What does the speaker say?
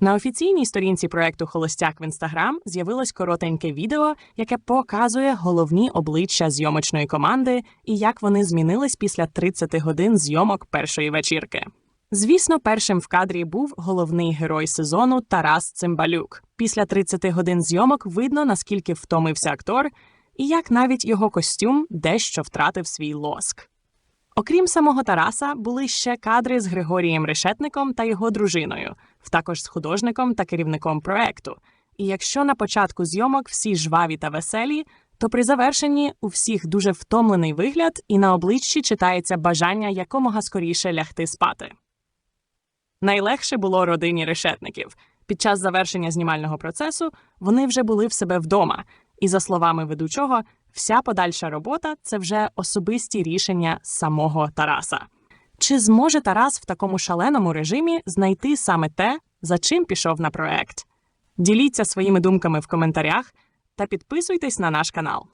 На офіційній сторінці проекту Холостяк в інстаграм з'явилось коротеньке відео, яке показує головні обличчя зйомочної команди і як вони змінились після 30 годин зйомок першої вечірки. Звісно, першим в кадрі був головний герой сезону Тарас Цимбалюк. Після 30 годин зйомок видно, наскільки втомився актор, і як навіть його костюм дещо втратив свій лоск. Окрім самого Тараса, були ще кадри з Григорієм Решетником та його дружиною, також з художником та керівником проекту. І якщо на початку зйомок всі жваві та веселі, то при завершенні у всіх дуже втомлений вигляд, і на обличчі читається бажання якомога скоріше лягти спати. Найлегше було родині решетників. Під час завершення знімального процесу вони вже були в себе вдома, і, за словами ведучого, вся подальша робота це вже особисті рішення самого Тараса. Чи зможе Тарас в такому шаленому режимі знайти саме те, за чим пішов на проект? Діліться своїми думками в коментарях та підписуйтесь на наш канал.